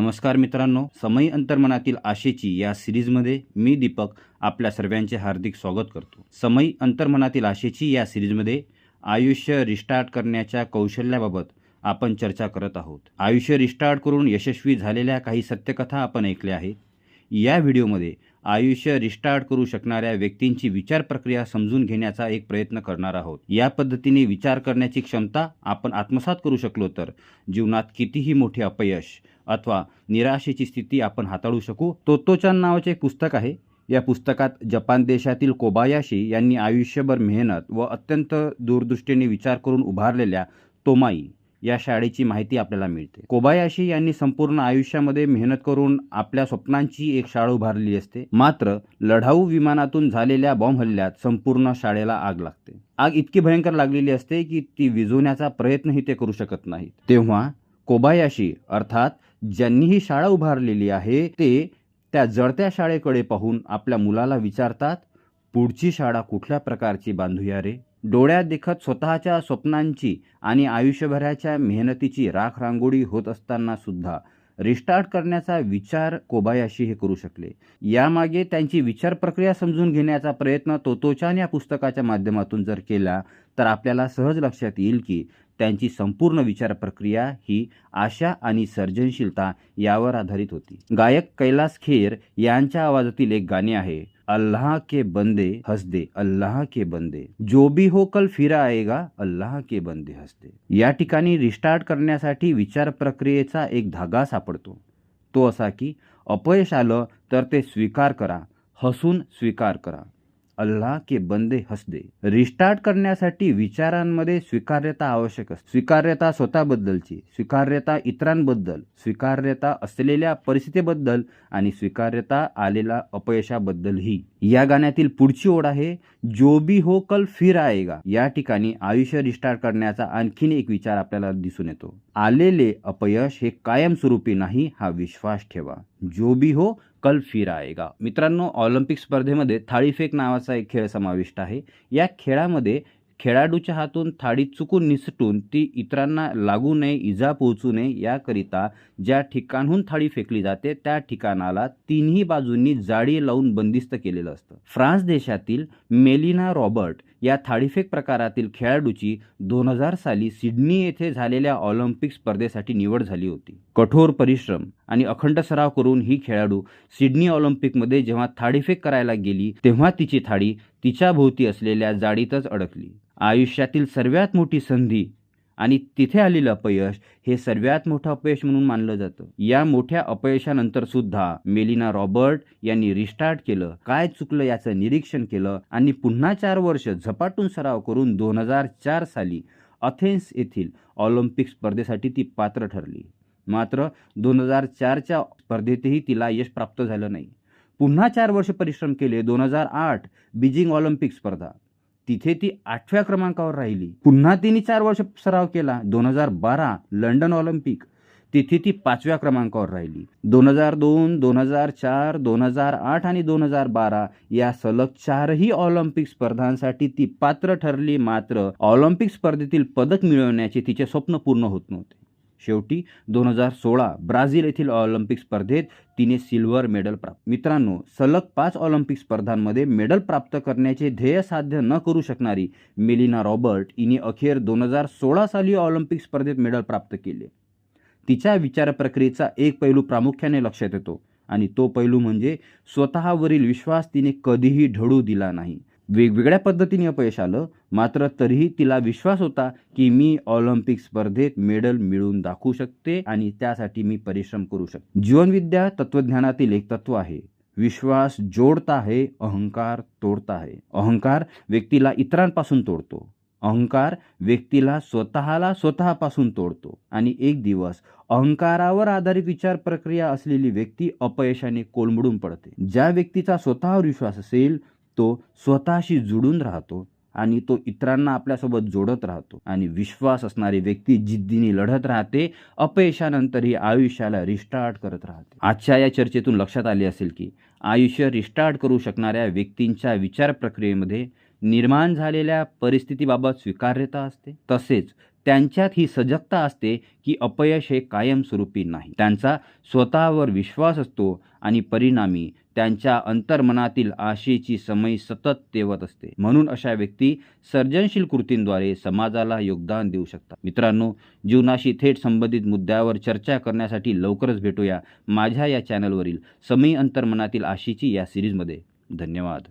नमस्कार मित्रांनो समय अंतर्मनातील आशेची या सिरीजमध्ये मी दीपक आपल्या सर्वांचे हार्दिक स्वागत करतो. समय अंतर्मनातील आशेची या सिरीजमध्ये आयुष्य रिस्टार्ट करण्याच्या कौशल्याबाबत आपण चर्चा करत आहोत. आयुष्य रिस्टार्ट करून यशस्वी झालेल्या काही सत्यकथा आपण ऐकल्या आहेत. या व्हिडिओमध्ये आयुष्य रिस्टार्ट करू शकणाऱ्या व्यक्तींची विचार प्रक्रिया समजून घेण्याचा एक प्रयत्न करणार आहोत. या पद्धतीने विचार करण्याची क्षमता आपण आत्मसात करू शकलो तर जीवनात कितीही मोठे अपयश अथवा निराशेची स्थिती आपण हाताळू शकू. तोत्तोचान नावाचे एक पुस्तक आहे. या पुस्तकात जपान देशातील कोबायाशी यांनी आयुष्यभर मेहनत व अत्यंत दूरदृष्टीने विचार करून उभारलेल्या तोमाई या शाळेची माहिती आपल्याला मिळते. कोबायाशी यांनी संपूर्ण आयुष्यामध्ये मेहनत करून आपल्या स्वप्नांची एक शाळा उभारली असते. मात्र लढाऊ विमानातून झालेल्या बॉम्ब हल्ल्यात संपूर्ण शाळेला आग लागते. आग इतकी भयंकर लागलेली असते की ती विझवण्याचा प्रयत्नही ते करू शकत नाहीत. तेव्हा कोबायाशी अर्थात ज्यांनी ही शाळा उभारलेली आहे ते त्या जळत्या शाळेकडे पाहून आपल्या मुलाला विचारतात पुढची शाळा कुठल्या प्रकारची बांधूया रे? डोळ्यात देखत स्वतःच्या स्वप्नांची आणि आयुष्यभराच्या मेहनतीची राख रांगोळी होत असताना सुद्धा रिस्टार्ट करण्याचा विचार कोबायाशी हे करू शकले. यामागे त्यांची विचार प्रक्रिया समजून घेण्याचा प्रयत्न तोतोचान या पुस्तकाच्या माध्यमातून जर केला तर आपल्याला सहज लक्षात येईल की त्यांची संपूर्ण विचार प्रक्रिया ही आशा आणि सर्जनशीलता यावर आधारित होती. गायक कैलास खेर यांच्या आवाजातील एक गाणे आहे. अल्लाह के बंदे हसदे अल्लाह के बंदे जो भी हो कल फिरा आएगा अल्लाह के बंदे हसदे या ठिकाणी रिस्टार्ट करण्यासाठी विचार प्रक्रियेचा एक धागा सापडतो। तो असा की अपयश आलं तर ते स्वीकार करा हसून स्वीकार करा। अल्लाह के बंदे हसदे रिस्टार्ट करण्यासाठी विचारांमध्ये स्वीकार्यता आवश्यक असते. स्वीकार्यता स्वतःबद्दलची स्वीकार्यता इतरांबद्दल स्वीकार्यता असलेल्या परिस्थितीबद्दल आणि स्वीकार्यता आलेल्या अपयशाबद्दलही. या गाण्यातील पुढची ओढ आहे जो भी हो कल फिर आएगा. या ठिकाणी आयुष्य रिस्टार्ट करण्याचा आणखीन एक विचार आपल्याला दिसून येतो. आलेले अपयश हे कायमस्वरूपी नाही हा विश्वास ठेवा. जो भी हो कल फिर आएगा. मित्रांनो ऑलिम्पिक स्पर्धेमध्ये थाळीफेक नावाचा एक खेळ समाविष्ट आहे. या खेळामध्ये खेळाडूच्या हातून थाळी चुकून निसटून ती इतरांना लागू नये इजा पोहोचू नये याकरिता ज्या ठिकाणहून थाळी फेकली जाते त्या ठिकाणाला तिन्ही बाजूंनी जाळी लावून बंदिस्त केलेलं असतं. फ्रान्स देशातील मेलिना रॉबर्ट या थाळीफेक प्रकारातील खेळाडूची दोन हजार साली सिडनी येथे झालेल्या ऑलिम्पिक स्पर्धेसाठी निवड झाली होती. कठोर परिश्रम आणि अखंड सराव करून ही खेळाडू सिडनी ऑलिम्पिकमध्ये जेव्हा थाळीफेक करायला गेली तेव्हा तिची थाळी तिच्या भोवती असलेल्या जाळीतच अडकली. आयुष्यातील सर्वात मोठी संधी आणि तिथे आलेलं अपयश हे सर्वात मोठं अपयश म्हणून मानलं जातं. या मोठ्या अपयशानंतर सुद्धा मेलिना रॉबर्ट यांनी रिस्टार्ट केलं. काय चुकलं याचं निरीक्षण केलं आणि पुन्हा चार वर्ष झपाटून सराव करून दोन हजार चार साली अथेन्स येथील ऑलिम्पिक स्पर्धेसाठी ती पात्र ठरली. मात्र दोन हजार चारच्या स्पर्धेतही तिला यश प्राप्त झालं नाही. पुन्हा चार वर्ष परिश्रम केले. दोन हजार आठ बीजिंग ऑलिम्पिक स्पर्धा. तिथे ती आठव्या क्रमांकावर राहिली. पुन्हा तिने चार वर्ष सराव केला. दोन हजार बारा लंडन ऑलिम्पिक. तिथे ती पाचव्या क्रमांकावर राहिली. दोन हजार दोन दोन हजार चार दोन हजार आठ आणि दोन हजार बारा या सलग चारही ऑलिम्पिक स्पर्धांसाठी ती पात्र ठरली. मात्र ऑलिम्पिक स्पर्धेतील पदक मिळवण्याचे तिचे स्वप्न पूर्ण होत नव्हते. शेवटी दोन हजार सोळा ब्राझील येथील ऑलिम्पिक स्पर्धेत तिने सिल्वर मेडल प्राप्त मित्रांनो सलग पाच ऑलिम्पिक स्पर्धांमध्ये मेडल प्राप्त करण्याचे ध्येय साध्य न करू शकणारी मेलिना रॉबर्ट हिने अखेर दोन हजार सोळा साली ऑलिम्पिक स्पर्धेत मेडल प्राप्त केले. तिच्या विचार प्रक्रियेचा एक पैलू प्रामुख्याने लक्षात येतो आणि तो पैलू म्हणजे स्वतःवरील विश्वास तिने कधीही ढळू दिला नाही. वेगवेगळ्या पद्धतीने अपयश आलं. मात्र तरीही तिला विश्वास होता की मी ऑलिम्पिक स्पर्धेत मेडल मिळवून दाखवू शकते आणि त्यासाठी मी परिश्रम करू शकते. जीवनविद्या तत्वज्ञानातील एक तत्व आहे. विश्वास जोडता आहे अहंकार तोडता आहे. अहंकार व्यक्तीला इतरांपासून तोडतो. अहंकार व्यक्तीला स्वतःला स्वतःपासून तोडतो. आणि एक दिवस अहंकारावर आधारित विचार प्रक्रिया असलेली व्यक्ती अपयशाने कोलमडून पडते. ज्या व्यक्तीचा स्वतःवर विश्वास असेल तो स्वतःशी जुडून राहतो आणि तो इतरांना आपल्यासोबत जोडत राहतो. आणि विश्वास असणारी व्यक्ती जिद्दीने लढत राहते अपयशानंतरही आयुष्याला रिस्टार्ट करत राहते. आजच्या या चर्चेतून लक्षात आले असेल की आयुष्य रिस्टार्ट करू शकणाऱ्या व्यक्तींच्या विचार प्रक्रियेमध्ये निर्माण झालेल्या परिस्थितीबाबत स्वीकार्यता असते. तसेच त्यांच्यात ही सजगता असते की अपयश हे कायमस्वरूपी नाही. त्यांचा स्वतःवर विश्वास असतो आणि परिणामी त्यांच्या अंतर्मनातील आशेची समय सतत तेवत असते. म्हणून अशा व्यक्ती सर्जनशील कृतींद्वारे समाजाला योगदान देऊ शकतात. मित्रांनो जीवनाशी थेट संबंधित मुद्द्यावर चर्चा करण्यासाठी लवकरच भेटूया माझ्या या चॅनलवरील समय अंतर्मनातील आशेची या सिरीजमध्ये. धन्यवाद.